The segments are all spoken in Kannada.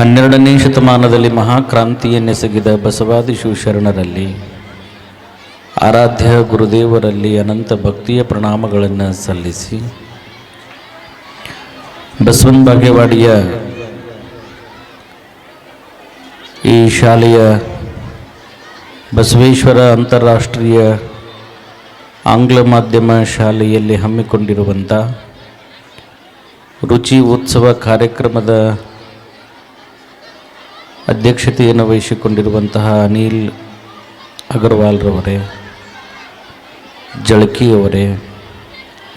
ಹನ್ನೆರಡನೇ ಶತಮಾನದಲ್ಲಿ ಮಹಾಕ್ರಾಂತಿಯನ್ನೆಸಗಿದ ಬಸವಾದಿ ಶಿವಶರಣರಲ್ಲಿ ಆರಾಧ್ಯ ಗುರುದೇವರಲ್ಲಿ ಅನಂತ ಭಕ್ತಿಯ ಪ್ರಣಾಮಗಳನ್ನು ಸಲ್ಲಿಸಿ, ಬಸವನ ಬಾಗೇವಾಡಿಯ ಈ ಶಾಲೆಯ ಬಸವೇಶ್ವರ ಅಂತಾರಾಷ್ಟ್ರೀಯ ಆಂಗ್ಲ ಮಾಧ್ಯಮ ಶಾಲೆಯಲ್ಲಿ ಹಮ್ಮಿಕೊಂಡಿರುವಂಥ ರುಚಿ ಉತ್ಸವ ಕಾರ್ಯಕ್ರಮದ ಅಧ್ಯಕ್ಷತೆಯನ್ನು ವಹಿಸಿಕೊಂಡಿರುವಂತಹ ಅನಿಲ್ ಅಗರ್ವಾಲ್ರವರೇ, ಜಳಕಿಯವರೇ,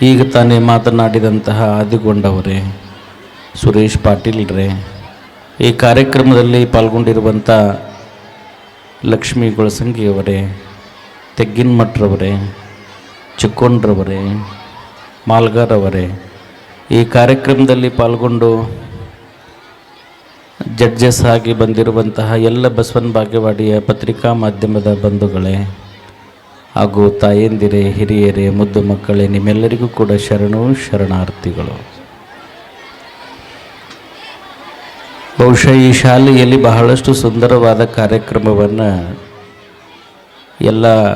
ಈಗ ತಾನೇ ಮಾತನಾಡಿದಂತಹ ಆದಿಗೊಂಡವರೇ, ಸುರೇಶ್ ಪಾಟೀಲ್ರೇ, ಈ ಕಾರ್ಯಕ್ರಮದಲ್ಲಿ ಪಾಲ್ಗೊಂಡಿರುವಂಥ ಲಕ್ಷ್ಮೀ ಗೊಳಸಂಗಿಯವರೇ ತೆಗ್ಗಿನಮಠ್ರವರೇ ಚಿಕ್ಕೊಂಡ್ರವರೇ ಮಾಲ್ಗಾರವರೇ, ಈ ಕಾರ್ಯಕ್ರಮದಲ್ಲಿ ಪಾಲ್ಗೊಂಡು ಜಡ್ಜಸ್ ಆಗಿ ಬಂದಿರುವಂತಹ ಎಲ್ಲ ಬಸವನ ಭಾಗ್ಯವಾಡಿಯ ಪತ್ರಿಕಾ ಮಾಧ್ಯಮದ ಬಂಧುಗಳೇ ಹಾಗೂ ತಾಯಂದಿರೇ, ಹಿರಿಯರೇ, ಮುದ್ದು ಮಕ್ಕಳೇ, ನಿಮ್ಮೆಲ್ಲರಿಗೂ ಕೂಡ ಶರಣು, ಶರಣಾರ್ಥಿಗಳು. ಬಹುಶಃ ಈ ಶಾಲೆಯಲ್ಲಿ ಬಹಳಷ್ಟು ಸುಂದರವಾದ ಕಾರ್ಯಕ್ರಮವನ್ನು ಎಲ್ಲ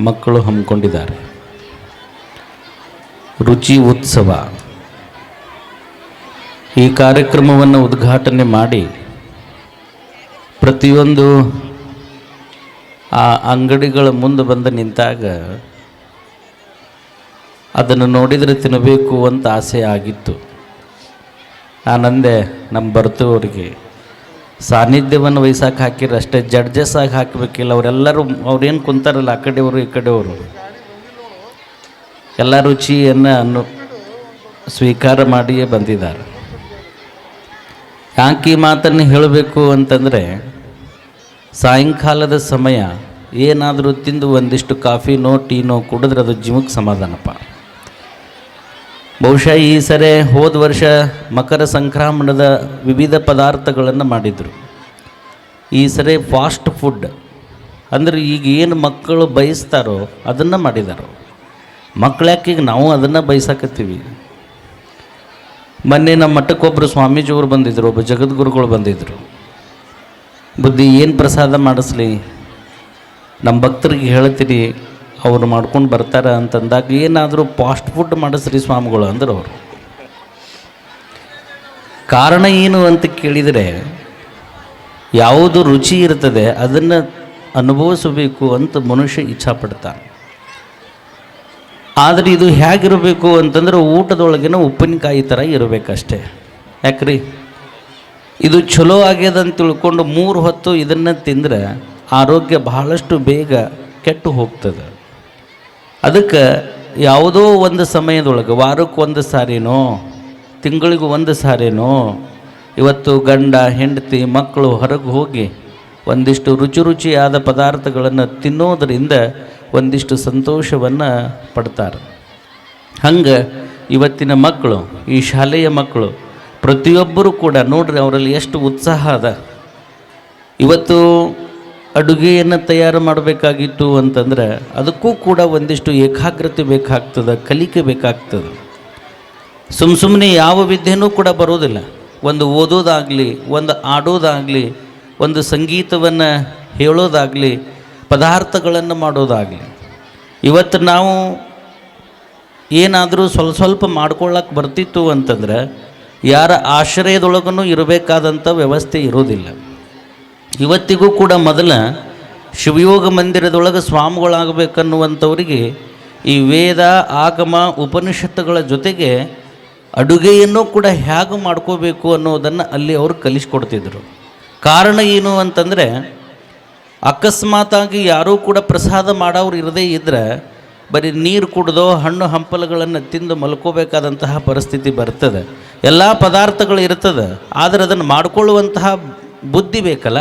ಮಕ್ಕಳು ಹಮ್ಮಿಕೊಂಡಿದ್ದಾರೆ. ರುಚಿ ಉತ್ಸವ. ಈ ಕಾರ್ಯಕ್ರಮವನ್ನು ಉದ್ಘಾಟನೆ ಮಾಡಿ ಪ್ರತಿಯೊಂದು ಆ ಅಂಗಡಿಗಳ ಮುಂದೆ ಬಂದು ನಿಂತಾಗ ಅದನ್ನು ನೋಡಿದರೆ ತಿನ್ನಬೇಕು ಅಂತ ಆಸೆ ಆಗಿತ್ತು. ನಾನಂದೆ ನಮ್ಮ ಬರ್ತವರಿಗೆ, ಸಾನ್ನಿಧ್ಯವನ್ನು ವಹಿಸಕ್ಕೆ ಹಾಕಿರ ಅಷ್ಟೇ ಜಡ್ಜಸ್ ಆಗಿ ಹಾಕಬೇಕಿಲ್ಲ, ಅವರೆಲ್ಲರೂ, ಅವ್ರೇನು ಕುಂತಾರಲ್ಲ ಆ ಕಡೆಯವರು, ಈ ಕಡೆಯವರು. ಎಲ್ಲ ರುಚಿಯನ್ನು ಅನ್ನು ಸ್ವೀಕಾರ ಮಾಡಿಯೇ ಬಂದಿದ್ದಾರೆ. ಯಾಕೆ ಈ ಮಾತನ್ನು ಹೇಳಬೇಕು ಅಂತಂದರೆ ಸಾಯಂಕಾಲದ ಸಮಯ ಏನಾದರೂ ತಿಂದು ಒಂದಿಷ್ಟು ಕಾಫಿನೋ ಟೀನೋ ಕುಡಿದ್ರೆ ಅದು ಜೀವಕ್ಕೆ ಸಮಾಧಾನಪ್ಪ. ಬಹುಶಃ ಈ ಸರಿ ಹೋದ ವರ್ಷ ಮಕರ ಸಂಕ್ರಮಣದ ವಿವಿಧ ಪದಾರ್ಥಗಳನ್ನು ಮಾಡಿದರು. ಈ ಸರಿ ಫಾಸ್ಟ್ ಫುಡ್, ಅಂದರೆ ಈಗ ಏನು ಮಕ್ಕಳು ಬಯಸ್ತಾರೋ ಅದನ್ನು ಮಾಡಿದಾರೋ. ಈಗ ನಾವು ಅದನ್ನು ಬಯಸಕತ್ತೀವಿ? ಮೊನ್ನೆ ನಮ್ಮ ಮಠಕ್ಕೊಬ್ಬರು ಸ್ವಾಮೀಜಿಯವರು ಬಂದಿದ್ದರು ಒಬ್ಬ ಜಗದ್ಗುರುಗಳು ಬಂದಿದ್ದರು ಬುದ್ಧಿ ಏನು ಪ್ರಸಾದ ಮಾಡಿಸ್ಲಿ? ನಮ್ಮ ಭಕ್ತರಿಗೆ ಹೇಳ್ತೀರಿ ಅವ್ರು ಮಾಡ್ಕೊಂಡು ಬರ್ತಾರೆ ಅಂತಂದಾಗ ಏನಾದರೂ ಫಾಸ್ಟ್ ಫುಡ್ ಮಾಡಿಸ್ರಿ ಸ್ವಾಮಿಗಳು ಅಂದರು ಅವರು. ಕಾರಣ ಏನು ಅಂತ ಕೇಳಿದರೆ, ಯಾವುದು ರುಚಿ ಇರ್ತದೆ ಅದನ್ನು ಅನುಭವಿಸಬೇಕು ಅಂತ ಮನುಷ್ಯ ಇಚ್ಛಾಪಡ್ತಾನೆ. ಆದರೆ ಇದು ಹೇಗಿರಬೇಕು ಅಂತಂದ್ರೆ ಊಟದೊಳಗಿನ ಉಪ್ಪಿನಕಾಯಿ ಥರ ಇರಬೇಕಷ್ಟೇ. ಯಾಕ್ರಿ? ಇದು ಚಲೋ ಆಗ್ಯದ ಅಂತ ತಿಳ್ಕೊಂಡು ಮೂರು ಹೊತ್ತು ಇದನ್ನು ತಿಂದರೆ ಆರೋಗ್ಯ ಬಹಳಷ್ಟು ಬೇಗ ಕೆಟ್ಟು ಹೋಗ್ತದೆ. ಅದಕ್ಕೆ ಯಾವುದೋ ಒಂದು ಸಮಯದೊಳಗೆ, ವಾರಕ್ಕೆ ಒಂದು ಸಾರಿನೋ, ತಿಂಗಳಿಗೂ ಒಂದು ಸಾರಿನೋ, ಇವತ್ತು ಗಂಡ, ಹೆಂಡತಿ, ಮಕ್ಕಳು ಹೊರಗೆ ಹೋಗಿ ಒಂದಿಷ್ಟು ರುಚಿ ರುಚಿಯಾದ ಪದಾರ್ಥಗಳನ್ನು ತಿನ್ನೋದರಿಂದ ಒಂದಿಷ್ಟು ಸಂತೋಷವನ್ನು ಪಡ್ತಾರೆ. ಹಂಗೆ ಇವತ್ತಿನ ಮಕ್ಕಳು, ಈ ಶಾಲೆಯ ಮಕ್ಕಳು, ಪ್ರತಿಯೊಬ್ಬರೂ ಕೂಡ ನೋಡ್ರಿ ಅವರಲ್ಲಿ ಎಷ್ಟು ಉತ್ಸಾಹ ಅದ. ಇವತ್ತು ಅಡುಗೆಯನ್ನು ತಯಾರು ಮಾಡಬೇಕಾಗಿತ್ತು ಅಂತಂದ್ರೆ ಅದಕ್ಕೂ ಕೂಡ ಒಂದಿಷ್ಟು ಏಕಾಗ್ರತೆ ಬೇಕಾಗ್ತದೆ, ಕಲಿಕೆ ಬೇಕಾಗ್ತದೆ. ಸುಮ್ಮ ಸುಮ್ಮನೆ ಯಾವ ವಿದ್ಯೆನೂ ಕೂಡ ಬರೋದಿಲ್ಲ. ಒಂದು ಓದೋದಾಗಲಿ, ಒಂದು ಆಡೋದಾಗಲಿ, ಒಂದು ಸಂಗೀತವನ್ನು ಹೇಳೋದಾಗಲಿ ಪದಾರ್ಥಗಳನ್ನು ಮಾಡೋದಾಗಲಿ. ಇವತ್ತು ನಾವು ಏನಾದರೂ ಸ್ವಲ್ಪ ಸ್ವಲ್ಪ ಮಾಡ್ಕೊಳ್ಳೋಕೆ ಬರ್ತಿತ್ತು ಅಂತಂದ್ರೆ ಯಾರ ಆಶ್ರಯದೊಳಗೂ ಇರಬೇಕಾದಂಥ ವ್ಯವಸ್ಥೆ ಇರೋದಿಲ್ಲ. ಇವತ್ತಿಗೂ ಕೂಡ ಮೊದಲ ಶಿವಯೋಗ ಮಂದಿರದೊಳಗೆ ಸ್ವಾಮಿಗಳಾಗಬೇಕನ್ನುವಂಥವರಿಗೆ ಈ ವೇದ, ಆಗಮ, ಉಪನಿಷತ್ತುಗಳ ಜೊತೆಗೆ ಅಡುಗೆಯನ್ನು ಕೂಡ ಹೇಗೆ ಮಾಡ್ಕೋಬೇಕು ಅನ್ನೋದನ್ನು ಅಲ್ಲಿ ಅವರು ಕಲಿಸ್ಕೊಡ್ತಿದ್ರು. ಕಾರಣ ಏನು ಅಂತಂದರೆ ಅಕಸ್ಮಾತಾಗಿ ಯಾರೂ ಕೂಡ ಪ್ರಸಾದ ಮಾಡೋರು ಇರದೇ ಇದ್ದರೆ ಬರೀ ನೀರು ಕುಡ್ದೋ ಹಣ್ಣು ಹಂಪಲುಗಳನ್ನು ತಿಂದು ಮಲ್ಕೋಬೇಕಾದಂತಹ ಪರಿಸ್ಥಿತಿ ಬರ್ತದೆ. ಎಲ್ಲ ಪದಾರ್ಥಗಳು ಇರ್ತದೆ. ಆದರೆ ಅದನ್ನು ಮಾಡಿಕೊಳ್ಳುವಂತಹ ಬುದ್ಧಿ ಬೇಕಲ್ಲ?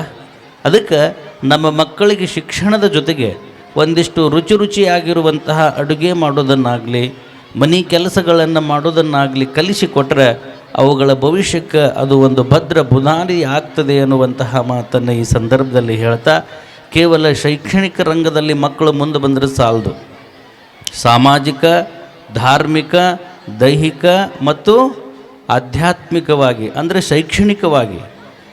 ಅದಕ್ಕೆ ನಮ್ಮ ಮಕ್ಕಳಿಗೆ ಶಿಕ್ಷಣದ ಜೊತೆಗೆ ಒಂದಿಷ್ಟು ರುಚಿ ರುಚಿಯಾಗಿರುವಂತಹ ಅಡುಗೆ ಮಾಡೋದನ್ನಾಗಲಿ, ಮನೆ ಕೆಲಸಗಳನ್ನು ಮಾಡೋದನ್ನಾಗಲಿ ಕಲಿಸಿಕೊಟ್ರೆ ಅವುಗಳ ಭವಿಷ್ಯಕ್ಕೆ ಅದು ಒಂದು ಭದ್ರ ಬುನಾದಿ ಆಗ್ತದೆ ಅನ್ನುವಂತಹ ಮಾತನ್ನು ಈ ಸಂದರ್ಭದಲ್ಲಿ ಹೇಳ್ತಾ ಕೇವಲ ಶೈಕ್ಷಣಿಕ ರಂಗದಲ್ಲಿ ಮಕ್ಕಳು ಮುಂದೆ ಬಂದರೆ ಸಾಲದು. ಸಾಮಾಜಿಕ, ಧಾರ್ಮಿಕ, ದೈಹಿಕ ಮತ್ತು ಆಧ್ಯಾತ್ಮಿಕವಾಗಿ, ಅಂದರೆ ಶೈಕ್ಷಣಿಕವಾಗಿ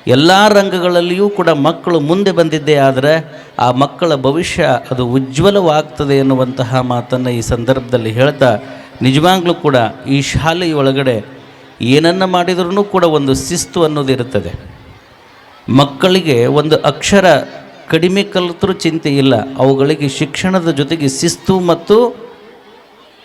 ಎಲ್ಲ ರಂಗಗಳಲ್ಲಿಯೂ ಕೂಡ ಮಕ್ಕಳು ಮುಂದೆ ಬಂದಿದ್ದೇ ಆದರೆ ಆ ಮಕ್ಕಳ ಭವಿಷ್ಯ ಅದು ಉಜ್ವಲವಾಗ್ತದೆ ಎನ್ನುವಂತಹ ಮಾತನ್ನು ಈ ಸಂದರ್ಭದಲ್ಲಿ ಹೇಳ್ತಾ ನಿಜವಾಗ್ಲೂ ಕೂಡ ಈ ಶಾಲೆಯ ಒಳಗಡೆ ಏನನ್ನು ಮಾಡಿದ್ರೂ ಕೂಡ ಒಂದು ಶಿಸ್ತು ಅನ್ನೋದು ಇರುತ್ತದೆ. ಮಕ್ಕಳಿಗೆ ಒಂದು ಅಕ್ಷರ ಕಡಿಮೆ ಕಲಿತರೂ ಚಿಂತೆ ಇಲ್ಲ. ಅವುಗಳಿಗೆ ಶಿಕ್ಷಣದ ಜೊತೆಗೆ ಶಿಸ್ತು ಮತ್ತು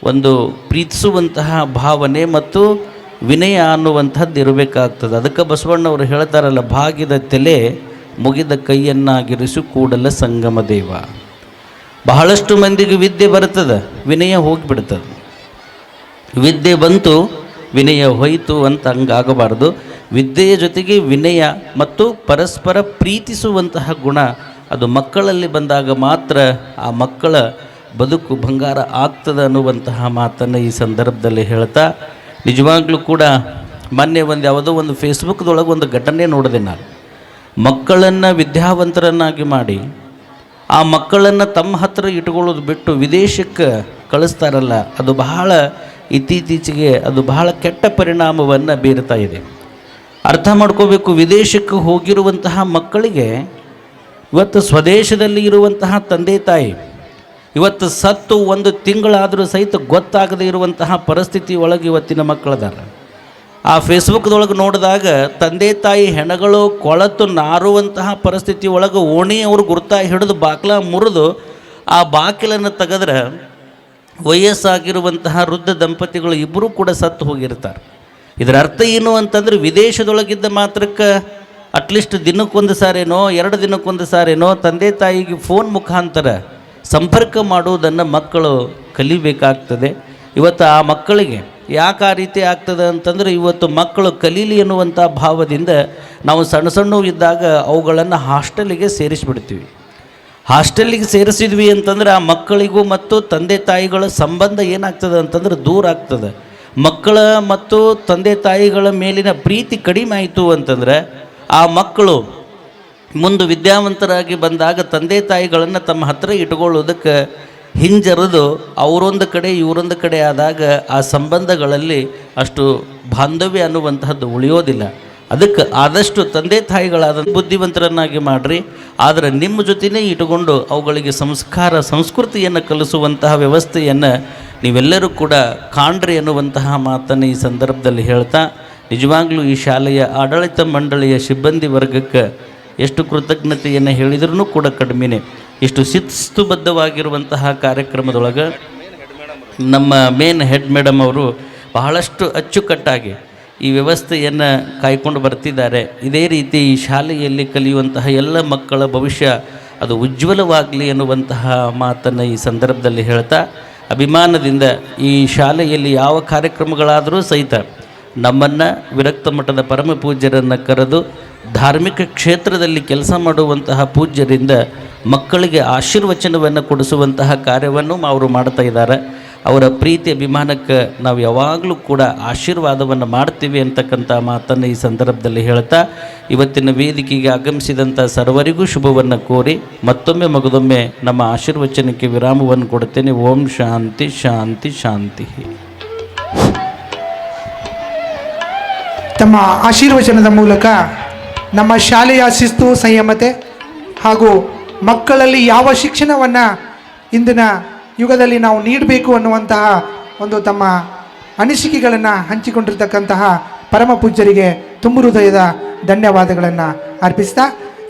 ಒಂದು ಪ್ರೀತಿಸುವಂತಹ ಭಾವನೆ ಮತ್ತು ವಿನಯ ಅನ್ನುವಂಥದ್ದು ಇರಬೇಕಾಗ್ತದೆ. ಅದಕ್ಕೆ ಬಸವಣ್ಣವರು ಹೇಳ್ತಾರಲ್ಲ ಭಾಗಿದ ತಲೆ ಮುಗಿದ ಕೈಯನ್ನಾಗಿರಿಸು ಕೂಡಲ ಸಂಗಮ ದೇವ. ಬಹಳಷ್ಟು ಮಂದಿಗೆ ವಿದ್ಯೆ ಬರ್ತದೆ ವಿನಯ ಹೋಗಿಬಿಡ್ತದೆ. ವಿದ್ಯೆ ಬಂತು, ವಿನಯ ಹೋಯಿತು ಅಂತ ಹಂಗಾಗಬಾರ್ದು. ವಿದ್ಯೆಯ ಜೊತೆಗೆ ವಿನಯ ಮತ್ತು ಪರಸ್ಪರ ಪ್ರೀತಿಸುವಂತಹ ಗುಣ ಅದು ಮಕ್ಕಳಲ್ಲಿ ಬಂದಾಗ ಮಾತ್ರ ಆ ಮಕ್ಕಳ ಬದುಕು ಬಂಗಾರ ಆಗ್ತದೆ ಅನ್ನುವಂತಹ ಮಾತನ್ನು ಈ ಸಂದರ್ಭದಲ್ಲಿ ಹೇಳ್ತಾ, ನಿಜವಾಗ್ಲೂ ಕೂಡ ಮೊನ್ನೆ ಒಂದು ಯಾವುದೋ ಒಂದು ಫೇಸ್ಬುಕ್ದೊಳಗೆ ಒಂದು ಘಟನೆ ನೋಡಿದೆ ನಾನು. ಮಕ್ಕಳನ್ನು ವಿದ್ಯಾವಂತರನ್ನಾಗಿ ಮಾಡಿ, ಆ ಮಕ್ಕಳನ್ನು ತಮ್ಮ ಹತ್ರ ಇಟ್ಕೊಳ್ಳೋದು ಬಿಟ್ಟು ವಿದೇಶಕ್ಕೆ ಕಳಿಸ್ತಾರಲ್ಲ, ಅದು ಬಹಳ ಇತ್ತೀಚೆಗೆ ಅದು ಬಹಳ ಕೆಟ್ಟ ಪರಿಣಾಮವನ್ನು ಬೀರ್ತಾ ಇದೆ. ಅರ್ಥ ಮಾಡ್ಕೋಬೇಕು. ವಿದೇಶಕ್ಕೆ ಹೋಗಿರುವಂತಹ ಮಕ್ಕಳಿಗೆ ಇವತ್ತು ಸ್ವದೇಶದಲ್ಲಿ ಇರುವಂತಹ ತಂದೆ ತಾಯಿ, ಇವತ್ತು ಸತ್ತು ಒಂದು ತಿಂಗಳಾದರೂ ಸಹಿತ ಗೊತ್ತಾಗದೇ ಇರುವಂತಹ ಪರಿಸ್ಥಿತಿ ಒಳಗೆ ಇವತ್ತಿನ ಮಕ್ಕಳದಾರ. ಆ ಫೇಸ್ಬುಕ್ದೊಳಗೆ ನೋಡಿದಾಗ ತಂದೆ ತಾಯಿ ಹೆಣಗಳು ಕೊಳತು ನಾರುವಂತಹ ಪರಿಸ್ಥಿತಿ ಒಳಗೆ ಓಣಿ ಅವರು ಗುರ್ತಾ ಹಿಡಿದು ಬಾಕ್ಲ ಮುರಿದು ಆ ಬಾಗಿಲನ್ನು ತೆಗೆದ್ರೆ ವಯಸ್ಸಾಗಿರುವಂತಹ ವೃದ್ಧ ದಂಪತಿಗಳು ಇಬ್ಬರೂ ಕೂಡ ಸತ್ತು ಹೋಗಿರ್ತಾರೆ. ಇದರ ಅರ್ಥ ಏನು ಅಂತಂದ್ರೆ ವಿದೇಶದೊಳಗಿದ್ದ ಮಾತ್ರಕ್ಕೆ ಅಟ್ಲೀಸ್ಟ್ ದಿನಕ್ಕೊಂದು ಸಾರೇನೋ, ಎರಡು ದಿನಕ್ಕೊಂದು ಸಾರೇನೋ, ತಂದೆ ತಾಯಿಗೆ ಫೋನ್ ಮುಖಾಂತರ ಸಂಪರ್ಕ ಮಾಡುವುದನ್ನು ಮಕ್ಕಳು ಕಲಿಬೇಕಾಗ್ತದೆ. ಇವತ್ತು ಆ ಮಕ್ಕಳಿಗೆ ಯಾಕೆ ಆ ರೀತಿ ಆಗ್ತದೆ ಅಂತಂದರೆ ಇವತ್ತು ಮಕ್ಕಳು ಕಲೀಲಿ ಎನ್ನುವಂಥ ಭಾವದಿಂದ ನಾವು ಸಣ್ಣ ಇದ್ದಾಗ ಅವುಗಳನ್ನು ಹಾಸ್ಟೆಲಿಗೆ ಸೇರಿಸಿಬಿಡ್ತೀವಿ. ಹಾಸ್ಟೆಲಿಗೆ ಸೇರಿಸಿದ್ವಿ ಅಂತಂದ್ರೆ ಆ ಮಕ್ಕಳಿಗೂ ಮತ್ತು ತಂದೆ ತಾಯಿಗಳ ಸಂಬಂಧ ಏನಾಗ್ತದೆ ಅಂತಂದ್ರೆ ದೂರ ಆಗ್ತದೆ. ಮಕ್ಕಳ ಮತ್ತು ತಂದೆ ತಾಯಿಗಳ ಮೇಲಿನ ಪ್ರೀತಿ ಕಡಿಮೆ ಆಯಿತು ಅಂತಂದ್ರೆ ಆ ಮಕ್ಕಳು ಮುಂದೆ ವಿದ್ಯಾವಂತರಾಗಿ ಬಂದಾಗ ತಂದೆ ತಾಯಿಗಳನ್ನು ತಮ್ಮ ಹತ್ತಿರ ಇಟ್ಕೊಳ್ಳೋದಕ್ಕೆ ಹಿಂಜರಿದು ಅವರೊಂದು ಕಡೆ ಇವರೊಂದು ಕಡೆ ಆದಾಗ ಆ ಸಂಬಂಧಗಳಲ್ಲಿ ಅಷ್ಟು ಬಾಂಧವ್ಯ ಅನ್ನುವಂತಹದ್ದು ಉಳಿಯೋದಿಲ್ಲ. ಅದಕ್ಕೆ ಆದಷ್ಟು ತಂದೆ ತಾಯಿಗಳಾದ ಬುದ್ಧಿವಂತರನ್ನಾಗಿ ಮಾಡಿರಿ. ಆದರೆ ನಿಮ್ಮ ಜೊತೆನೇ ಇಟ್ಟುಕೊಂಡು ಅವುಗಳಿಗೆ ಸಂಸ್ಕಾರ, ಸಂಸ್ಕೃತಿಯನ್ನು ಕಲಿಸುವಂತಹ ವ್ಯವಸ್ಥೆಯನ್ನು ನೀವೆಲ್ಲರೂ ಕೂಡ ಕಾಣ್ರಿ ಎನ್ನುವಂತಹ ಮಾತನ್ನು ಈ ಸಂದರ್ಭದಲ್ಲಿ ಹೇಳ್ತಾ, ನಿಜವಾಗ್ಲೂ ಈ ಶಾಲೆಯ ಆಡಳಿತ ಮಂಡಳಿಯ ಸಿಬ್ಬಂದಿ ವರ್ಗಕ್ಕೆ ಎಷ್ಟು ಕೃತಜ್ಞತೆಯನ್ನು ಹೇಳಿದ್ರೂ ಕೂಡ ಕಡಿಮೆನೇ. ಇಷ್ಟು ಶಿಸ್ತುಬದ್ಧವಾಗಿರುವಂತಹ ಕಾರ್ಯಕ್ರಮದೊಳಗೆ ನಮ್ಮ ಮೇನ್ ಹೆಡ್ ಮೇಡಮ್ ಅವರು ಬಹಳಷ್ಟು ಅಚ್ಚುಕಟ್ಟಾಗಿ ಈ ವ್ಯವಸ್ಥೆಯನ್ನು ಕಾಯ್ಕೊಂಡು ಬರ್ತಿದ್ದಾರೆ. ಇದೇ ರೀತಿ ಈ ಶಾಲೆಯಲ್ಲಿ ಕಲಿಯುವಂತಹ ಎಲ್ಲ ಮಕ್ಕಳ ಭವಿಷ್ಯ ಅದು ಉಜ್ವಲವಾಗಲಿ ಎನ್ನುವಂತಹ ಮಾತನ್ನು ಈ ಸಂದರ್ಭದಲ್ಲಿ ಹೇಳ್ತಾ, ಅಭಿಮಾನದಿಂದ ಈ ಶಾಲೆಯಲ್ಲಿ ಯಾವ ಕಾರ್ಯಕ್ರಮಗಳಾದರೂ ಸಹಿತ ನಮ್ಮನ್ನು ವಿರಕ್ತ ಮಠದ ಪರಮ ಪೂಜ್ಯರನ್ನು ಕರೆದು ಧಾರ್ಮಿಕ ಕ್ಷೇತ್ರದಲ್ಲಿ ಕೆಲಸ ಮಾಡುವಂತಹ ಪೂಜ್ಯರಿಂದ ಮಕ್ಕಳಿಗೆ ಆಶೀರ್ವಚನವನ್ನು ಕೊಡಿಸುವಂತಹ ಕಾರ್ಯವನ್ನು ಅವರು ಮಾಡ್ತಾ ಇದ್ದಾರೆ. ಅವರ ಪ್ರೀತಿ ಅಭಿಮಾನಕ್ಕೆ ನಾವು ಯಾವಾಗಲೂ ಕೂಡ ಆಶೀರ್ವಾದವನ್ನು ಮಾಡ್ತೀವಿ ಅಂತಕ್ಕಂಥ ಮಾತನ್ನು ಈ ಸಂದರ್ಭದಲ್ಲಿ ಹೇಳ್ತಾ, ಇವತ್ತಿನ ವೇದಿಕೆಗೆ ಆಗಮಿಸಿದಂಥ ಸರ್ವರಿಗೂ ಶುಭವನ್ನು ಕೋರಿ ಮತ್ತೊಮ್ಮೆ ಮಗದೊಮ್ಮೆ ನಮ್ಮ ಆಶೀರ್ವಚನಕ್ಕೆ ವಿರಾಮವನ್ನು ಕೊಡ್ತೇನೆ. ಓಂ ಶಾಂತಿ ಶಾಂತಿ ಶಾಂತಿ. ತಮ್ಮ ಆಶೀರ್ವಚನದ ಮೂಲಕ ನಮ್ಮ ಶಾಲೆಯ ಶಿಸ್ತು, ಸಂಯಮತೆ ಹಾಗೂ ಮಕ್ಕಳಲ್ಲಿ ಯಾವ ಶಿಕ್ಷಣವನ್ನು ಇಂದಿನ ಯುಗದಲ್ಲಿ ನಾವು ನೀಡಬೇಕು ಅನ್ನುವಂತಹ ಒಂದು ತಮ್ಮ ಅನಿಸಿಕೆಗಳನ್ನು ಹಂಚಿಕೊಂಡಿರ್ತಕ್ಕಂತಹ ಪರಮ ಪೂಜ್ಯರಿಗೆ ತುಂಬು ಹೃದಯದ ಧನ್ಯವಾದಗಳನ್ನು ಅರ್ಪಿಸ್ತಾ,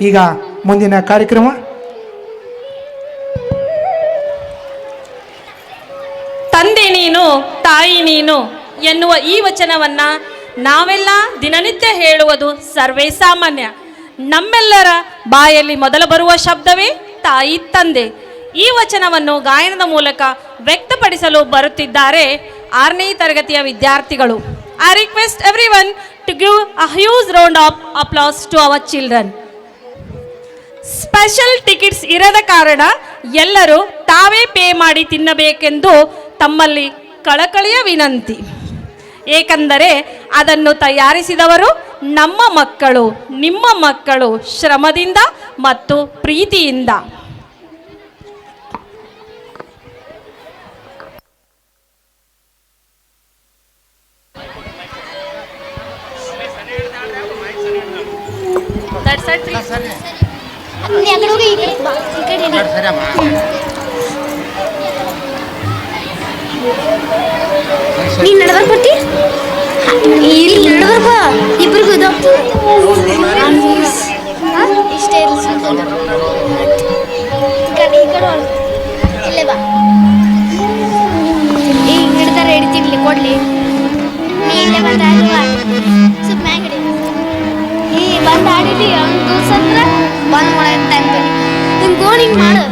ಈಗ ಮುಂದಿನ ಕಾರ್ಯಕ್ರಮ. ತಂದೆ ನೀನು, ತಾಯಿ ನೀನು ಎನ್ನುವ ಈ ವಚನವನ್ನ ನಾವೆಲ್ಲ ದಿನನಿತ್ಯ ಹೇಳುವುದು ಸರ್ವೇ ಸಾಮಾನ್ಯ. ನಮ್ಮೆಲ್ಲರ ಬಾಯಲ್ಲಿ ಮೊದಲು ಬರುವ ಶಬ್ದವೇ ತಾಯಿ, ತಂದೆ. ಈ ವಚನವನ್ನು ಗಾಯನದ ಮೂಲಕ ವ್ಯಕ್ತಪಡಿಸಲು ಬರುತ್ತಿದ್ದಾರೆ ಆರನೇ ತರಗತಿಯ ವಿದ್ಯಾರ್ಥಿಗಳು. I request every one to give a huge round of applause to our children special tickets ಇರದ ಕಾರಣ ಎಲ್ಲರೂ ತಾವೇ ಪೇ ಮಾಡಿ ತಿನ್ನಬೇಕೆಂದು ತಮ್ಮಲ್ಲಿ ಕಳಕಳಿಯ ವಿನಂತಿ. ಏಕೆಂದರೆ ಅದನ್ನು ತಯಾರಿಸಿದವರು ನಮ್ಮ ಮಕ್ಕಳು, ನಿಮ್ಮ ಮಕ್ಕಳು ಶ್ರಮದಿಂದ ಮತ್ತು ಪ್ರೀತಿಯಿಂದ. ನೀ ಆ ಕಡೆ ಹೋಗಿ ಈ ಕಡೆ ಬಾ ಈ ಕಡೆ ಇಡಿ. ನೀನ್ ನಡ್ಬರ್ಕ್ ಬರ್ತಿ ಹಾ, ಇಲ್ಲಿ ನಡ್ಬರ್ಕ್ ಬಾ ಇಬ್ರಿಗೂ ಇದಾಗ್ತು ಇಷ್ಟೇ ಇರ್ಲಿ ಸುಮ್ನೆ. ಈ ಕಡೆ ಈ ಕಡೆ ಹೊರ್ಡು. ಇಲ್ಲೇ ಬಾ ಈಗ ಹಿಡ್ದಾರೆ ಹಿಡಿತೀನಿ ಕೊಡ್ಲಿ ನೀ ಇಲ್ಲೇ ಬಂದ ಸ್ವಲ್ಪ ಮ್ಯಾಗ ಬಂದ್ ಮಾಡೋ ಟೈಮ್ ಬನ್ನಿ ನಿಮ್ ಗೋನ್ ಹಿಂಗ್ ಮಾಡು.